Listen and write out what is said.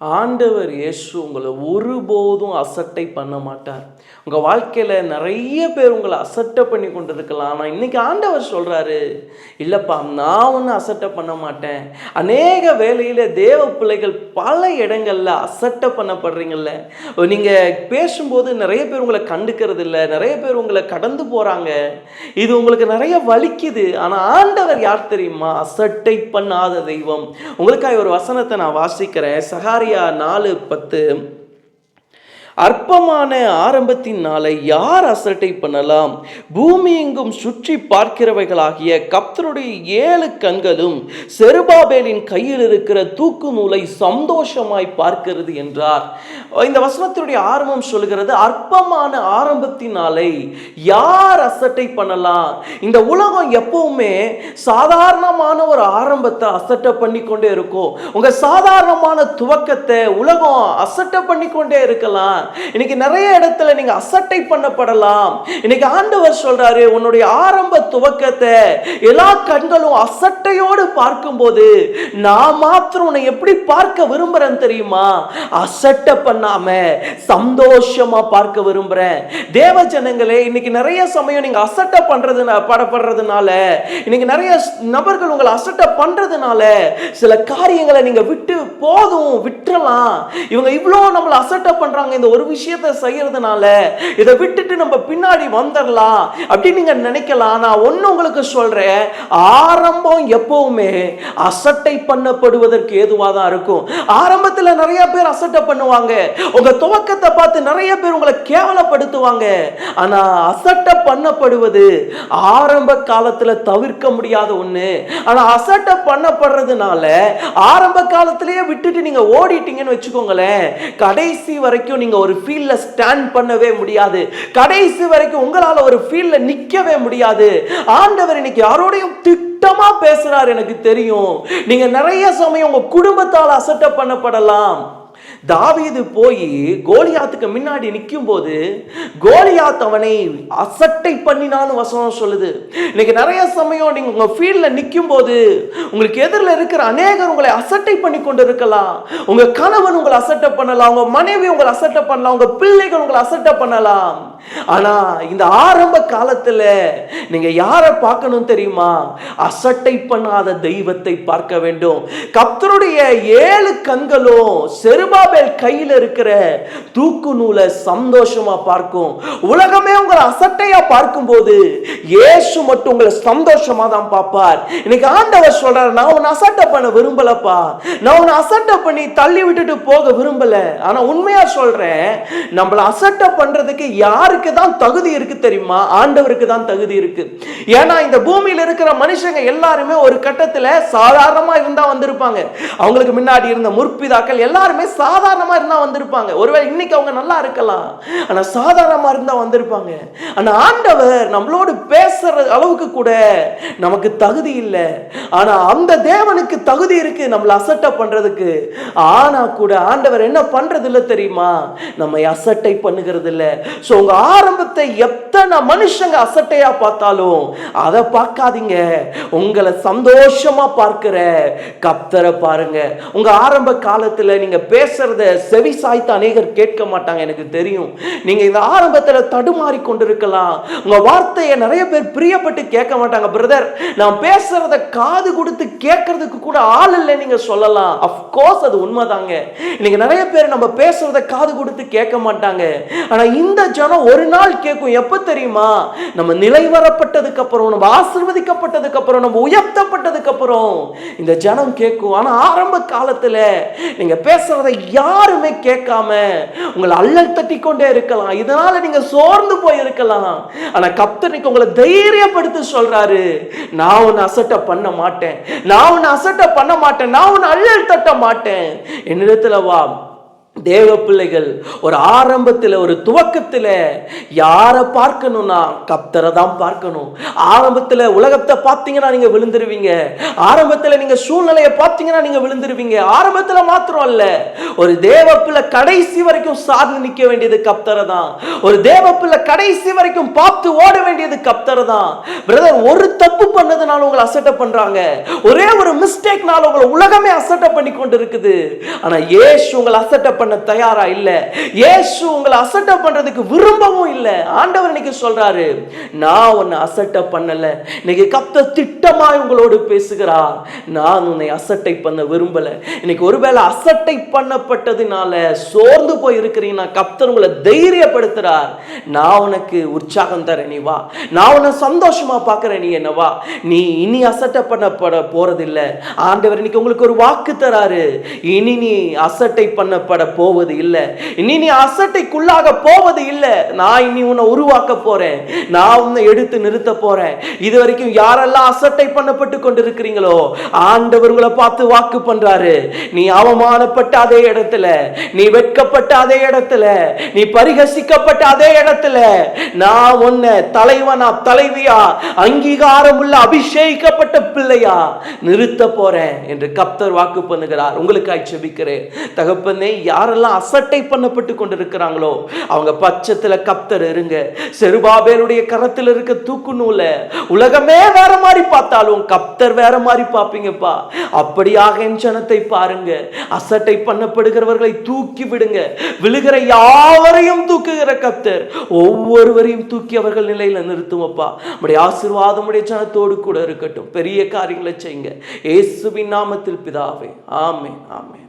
ஆண்டவர் இயேசு உங்களை ஒருபோதும் அசட்டை பண்ண மாட்டார். உங்கள் வாழ்க்கையில் நிறைய பேர் உங்களை அசட்டை பண்ணி கொண்டு இருக்கலாம் ஆனால் இன்றைக்கி ஆண்டவர் சொல்கிறாரு இல்லைப்பா நான் ஒன்றும் அசட்டை பண்ண மாட்டேன். அநேக வேலையில் தேவ பிள்ளைகள் பல இடங்களில் அசட்டை பண்ணப்படுறீங்கள்ல. நீங்கள் பேசும்போது நிறைய பேர் உங்களை கண்டுக்கிறது இல்லை நிறைய பேர் உங்களை கடந்து போகிறாங்க இது உங்களுக்கு நிறைய வலிக்குது. ஆனால் ஆண்டவர் யார் தெரியுமா? அசட்டை பண்ணாத தெய்வம். உங்களுக்காக ஒரு வசனத்தை நான் வாசிக்கிறேன். சகாரியா நாலு பத்து அற்பமான ஆரம்பத்தின் நாளை யார் அசட்டை பண்ணலாம்? பூமி எங்கும் சுற்றி பார்க்கிறவைகளாகிய கப்தருடைய ஏழு கண்களும் செருபாபேலின் கையில் இருக்கிற தூக்கு நூலை சந்தோஷமாய் பார்க்கிறது என்றார். இந்த வசனத்தினுடைய ஆரம்பம் சொல்கிறது அற்பமான ஆரம்பத்தின் நாளை யார் அசட்டை பண்ணலாம்? இந்த உலகம் எப்பவுமே சாதாரணமான ஒரு ஆரம்பத்தை அசட்டை பண்ணி கொண்டே இருக்கும். உங்க சாதாரணமான துவக்கத்தை உலகம் அசட்டை பண்ணி கொண்டே இருக்கலாம். இன்னைக்கு நிறைய இடத்துல நீங்க அசட்டை பண்ணப்படலாம். இன்னைக்கு ஆண்டவர் சொல்றாரு உன்னுடைய ஆரம்ப துவக்கத்தை எல்லா கண்களும் அசட்டையோடு பார்க்கும்போது நான் மாத்திரம் உன்னை எப்படி பார்க்க விரும்புறேன் தெரியுமா? அசட்டை பண்ணாம சந்தோஷமா பார்க்க விரும்புறேன். தேவ ஜனங்களே இன்னைக்கு நிறைய சமயம் நீங்க அசட்டை பண்றது படப்படுறதுனால இன்னைக்கு நிறைய நபர்கள் உங்களை அசட்டை பண்றதுனால சில காரியங்களை நீங்க விட்டு போதும் விட்டுறலாம். இவங்க இவ்வளோ நம்மளை அசட்டை பண்றாங்க இந்த ஒரு விஷயத்தை செய்யறதுனால இதை விட்டுட்டு நம்ம பின்னாடி வந்துடலாம் அப்படின்னு நீங்க நினைக்கலாம். நான் ஒன்று உங்களுக்கு சொல்றேன். ஆரம்பம் எப்பவுமே அசட்டை பண்ணப்படுவதற்கு ஏதுவாக தான் இருக்கும். ஆரம்பத்துல நிறைய பேர் அசட்டை பண்ணுவாங்க. உங்க துவக்கத்தை பார்த்து நிறைய பேர் உங்களை கேவலப்படுத்துவாங்க. ஆனா அசட்டை பண்ணப்படுவது ஆரம்ப காலத்துல தவிர்க்க முடியாத ஒண்ணு. ஆனா அசட்டை பண்ணப்படுறதுனால ஆரம்ப காலத்திலேயே விட்டுட்டு நீங்க ஓடிட்டீங்கன்னு வச்சுக்கோங்களேன். கடைசி வரைக்கும் நீங்க ஒரு ஃபீல்ட்ல ஸ்டாண்ட் பண்ணவே முடியாது. கடைசி வரைக்கும் உங்களால ஒரு ஃபீல்ட்ல நிக்கவே முடியாது. ஆண்டவர் இன்னைக்கு யாரோடையும் திட்டமா பேசுறாரு எனக்கு தெரியும். நீங்க நிறைய சமயம் உங்க குடும்பத்தால் அசட்ட பண்ணப்படலாம். தாவீது போய் கோலியாத்துக்கு முன்னாடி நிற்கும் போது கோலியாத் அவனை அசட்டை பண்ணினான்னு வசனம் சொல்லுது. இன்னைக்கு நிறைய சமயம் நீங்க உங்க ஃபீல்ட்ல நிற்கும் போது உங்களுக்கு எதிரில் இருக்கிற அநேகர் உங்களை அசட்டை பண்ணி கொண்டு இருக்கலாம். உங்க கணவன் உங்களை அசட்டை பண்ணலாம் உங்க மனைவி உங்களை அசட்டை பண்ணலாம் உங்க பிள்ளைகள் உங்களை அசட்டை பண்ணலாம். ஆனா இந்த ஆரம்ப காலத்துல நீங்க யாரை பார்க்கணும் தெரியுமா? அசட்டை பண்ணாத தெய்வத்தை பார்க்க வேண்டும். கர்த்தருடைய ஏழு கண்களும் செருபாபேல் கையில் இருக்கிற தூக்கு நூலை சந்தோஷமா பார்க்கும். உலகமே உங்களை அசட்டையா பார்க்கும்போது இயேசு மட்டும் உங்களை சந்தோஷமா தான் பார்ப்பார். இன்னைக்கு ஆண்டவர் சொல்றாரு நான் உன்னை அசட்டை பண்ண விரும்பலப்பா. நான் உன்னை அசட்டை பண்ணி தள்ளி விட்டுட்டு போக விரும்பல. ஆனா உண்மையா சொல்றேன் நம்மளை அசட்டை பண்றதுக்கு யாருக்கு தான் தகுதி இருக்கு தெரியுமா? ஆண்டவருக்கு தான் தகுதி இருக்கு. ஏன்னா இந்த பூமியில இருக்கிற மனுஷங்க எல்லாருமே ஒரு கட்டத்துல சாதாரணமா இருந்தா வந்திருப்பாங்க. அவங்களுக்கு முன்னாடி இருந்த முற்பிதாக்கள் எல்லாருமே சாதாரண சாதாரணமாக இருந்தால் வந்திருப்பாங்க. ஒருவேளை இன்னைக்கு அவங்க நல்லா இருக்கலாம். ஆனால் சாதாரணமாக இருந்தால் வந்திருப்பாங்க. ஆனால் ஆண்டவர் நம்மளோடு பேசுற அளவுக்கு கூட நமக்கு தகுதி இல்லை. ஆனால் அந்த தேவனுக்கு தகுதி இருக்கு நம்மளை அசட்டை பண்ணுறதுக்கு ஆனால் கூட ஆண்டவர் என்ன பண்ணுறது இல்லை தெரியுமா? நம்மை அசட்டை பண்ணுகிறது இல்லை ஸோ உங்கள் ஆரம்பத்தை எத்தனை மனுஷங்க அசட்டையா பார்த்தாலும் அதை பார்க்காதீங்க. உங்களை சந்தோஷமா பார்க்கிற கப்தரை பாருங்க. உங்க ஆரம்ப காலத்துல நீங்க பேசுறது செவி சாய்த்து அநேகர் கேட்க மாட்டாங்க எனக்கு தெரியும். நீங்க இந்த ஆரம்பத்துல தடுமாறி கொண்டிருக்கலாம். உங்க வார்த்தையை நிறைய பேர் பிரியப்பட்டு கேட்க மாட்டாங்க பிரதர் நான் பேசுறத காது கொடுத்து கேட்கறதுக்கு கூட ஆள் இல்லை நீங்க சொல்லலாம். அஃப்கோர்ஸ் அது உண்மைதாங்க. இன்னைக்கு நிறைய பேர் நம்ம பேசுறத காது கொடுத்து கேட்க மாட்டாங்க. ஆனா இந்த ஜனம் ஒரு நாள் கேட்கும் எப்ப தெரியுமா? நம்ம நிலைவரப்பட்டதுக்கு அப்புறம் நம்ம ஆசிர்வதிக்கப்பட்டதுக்கு அப்புறம் நம்ம உயர்த்தப்பட்டதுக்கு அப்புறம் இந்த ஜனம் கேட்கும். ஆனா ஆரம்ப காலத்துல நீங்க பேசுறத யாருமே கேட்காம உங்களை அல்லல் தட்டி கொண்டே இருக்கலாம். இதனால நீங்க சோர்ந்து போயிருக்கலாம். ஆனா கப்தனிக்கு உங்களை தைரியப்படுத்தி சொல்றாரு. நான் உன்னை அசட்டை பண்ண மாட்டேன். நான் உன்னை அசட்டை பண்ண மாட்டேன். நான் உன்னை அல்லல் தட்ட மாட்டேன். என்னிடத்துல வா. தேவ பிள்ளைகள் ஒரு ஆரம்பத்தில் ஒரு துவக்கத்தில் யாரை பார்க்கணும்னா கப்தரை தான் பார்க்கணும். ஆரம்பத்தில் உலகத்தை பார்த்தீங்கன்னா நீங்கள் விழுந்துருவீங்க. ஆரம்பத்தில் நீங்கள் சூழ்நிலையை பார்த்தீங்கன்னா நீங்கள் விழுந்துருவீங்க. ஆரம்பத்தில் மாத்திரம் அல்ல ஒரு தேவ பிள்ளை கடைசி வரைக்கும் சார்ந்து நிற்க வேண்டியது கப்தரை தான். ஒரு தேவ பிள்ளை கடைசி வரைக்கும் பார்த்து ஓட வேண்டியது கப்தரை தான். பிரதர் ஒரு தப்பு பண்ணதுனால உங்களை அசட்டை பண்றாங்க. ஒரே ஒரு மிஸ்டேக்னால உங்களை உலகமே அசட்டை பண்ணி கொண்டு இருக்குது ஆனா ஏஷ் உங்களை அசட்டை பண்ண தயாரா இல்ல. இயேசு உங்களை அசட்டை பண்றதுக்கு விரும்பவும் இல்ல. ஆண்டவர் இன்னைக்கு சொல்றாரு நான் உன்னை அசட்டை பண்ணல. இன்னைக்கு கப்த திட்டமாய் உங்களோடு பேசுகிறார். நான் உன்னை அசட்டை பண்ண விரும்பல. இன்னைக்கு ஒருவேளை அசட்டை பண்ணப்பட்டதுனால சோர்ந்து போய் இருக்கிறீங்கன்னா கப்தர் உங்களை தைரியப்படுத்துறார். நான் உனக்கு உற்சாகம் தரேன் நீ வா. நான் உன்னை சந்தோஷமா பார்க்கறேன் நீ என்னவா நீ இனி அசட்டை பண்ணப்பட போறதில்லை. ஆண்டவர் இன்னைக்கு உங்களுக்கு ஒரு வாக்கு தராரு. இனி நீ அசட்டை பண்ணப்பட போவது இல்லை. இனி நீ அசட்டைக்குள்ளாக போவது இல்லை. நான் இனி உன்னை உருவாக்க போறேன். நான் உன்னை எடுத்து நிறுத்த போறேன். இது வரைக்கும் யாரெல்லாம் அசட்டை பண்ணப்பட்டு கொண்டிருக்கிறீங்களோ ஆண்டவர்களை பார்த்து வாக்கு பண்றாரு. நீ அவமானப்பட்ட அதே இடத்துல நீ வெட்கப்பட்ட அதே இடத்துல நீ பரிகசிக்கப்பட்ட அதே இடத்துல நான் உன்னை தலைவனா தலைவியா அங்கீகாரம் உள்ள அபிஷேகிக்கப்பட்ட பிள்ளையா நிறுத்த போறேன் என்று கப்தர் வாக்கு பண்ணுகிறார். உங்களுக்காய் செபிக்கிறேன். தகப்பனே யாரெல்லாம் அசட்டை பண்ணப்பட்டு கொண்டிருக்கிறாங்களோ அவங்க பட்சத்துல கப்தர் இருங்க. செருபாபேருடைய கரத்தில் இருக்க தூக்கு நூலை உலகமே வேற மாதிரி பார்த்தாலும் கப்தர் வேற மாதிரி பார்ப்பீங்கப்பா. அப்படியாக என் ஜனத்தை பாருங்க. அசட்டை பண்ணப்படுகிறவர்களை தூக்கி விடுங்க. விழுகிற யாவரையும் தூக்குகிற கப்தர் ஒவ்வொருவரையும் தூக்கி அவர்கள் நிலையில நிறுத்துமப்பா நம்முடைய ஆசீர்வாதம் உடைய ஜனத்தோடு கூட இருக்கட்டும். பெரிய காரியங்களை செய்யுங்க. இயேசுவின் நாமத்தில் பிதாவே. ஆமே ஆமே